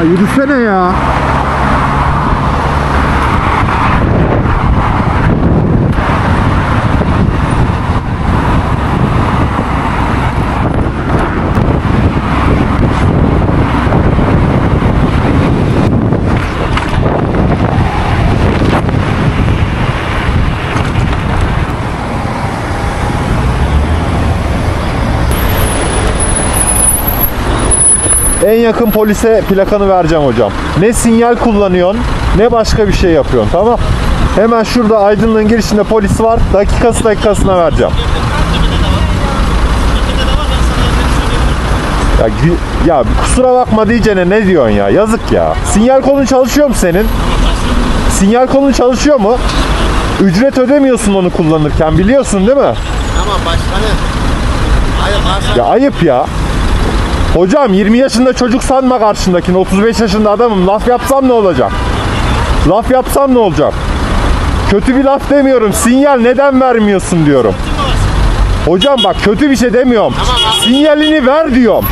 Ya yürüsene ya. En yakın polise plakanı vereceğim hocam. Ne sinyal kullanıyorsun ne başka bir şey yapıyorsun tamam. Hemen şurada Aydın'ın girişinde polis var. Dakikası dakikasına vereceğim. Ya, ya kusura bakma diyeceğine ne diyorsun ya? Yazık ya. Sinyal kolun çalışıyor mu senin? Sinyal kolun çalışıyor mu? Ücret ödemiyorsun onu kullanırken biliyorsun değil mi? Tamam başkanım. Hayır Ya ayıp ya. Hocam 20 yaşında çocuk sanma karşındakini. 35 yaşında adamım. Laf yapsam ne olacak? Laf yapsam ne olacak? Kötü bir laf demiyorum. Sinyal neden vermiyorsun diyorum. Hocam bak kötü bir şey demiyorum. Sinyalini ver diyorum.